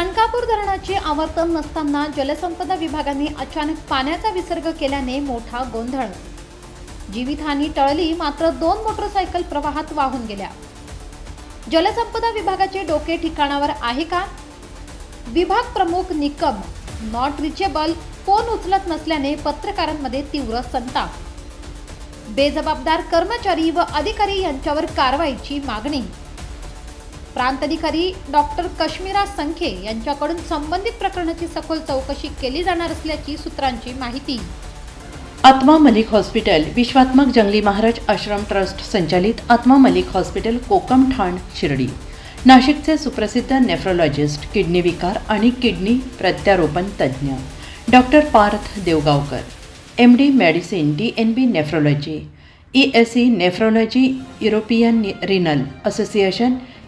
कणकापूर धरणाचे आवर्तन नसताना जलसंपदा विभागाने अचानक पाण्याचा विसर्ग केल्याने मोठा गोंधळ. जीवितहानी टळली मात्र दोन मोटरसायकल प्रवाहात वाहून गेल्या. जलसंपदा विभागाचे डोके ठिकाणावर आहे का? विभाग प्रमुख निकम नॉट रिचेबल फोन उचलत नसल्याने पत्रकारांमध्ये तीव्र संताप. बेजबाबदार कर्मचारी व अधिकारी यांच्यावर कारवाईची मागणी. प्रांत अधिकारी डॉक्टर कश्मीरा संखे यांच्याकडून संबंधित प्रकरणाची सखोल चौकशी केली जाणार असल्याची सूत्रांची माहिती. आत्मा मलिक हॉस्पिटल विश्वात्मक जंगली महाराज आश्रम ट्रस्ट संचालित आत्मा मलिक हॉस्पिटल कोकम ठाण शिर्डी. नाशिकचे सुप्रसिद्ध नेफ्रोलॉजिस्ट किडनी विकार आणि किडनी प्रत्यारोपण तज्ज्ञ. Doctor Parth Devgaonkar M D medicine D N B nephrology E S C nephrology European renal association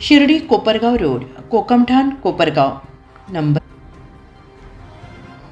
Shirdi Kopargaon road Kokamthan Kopargaon. Number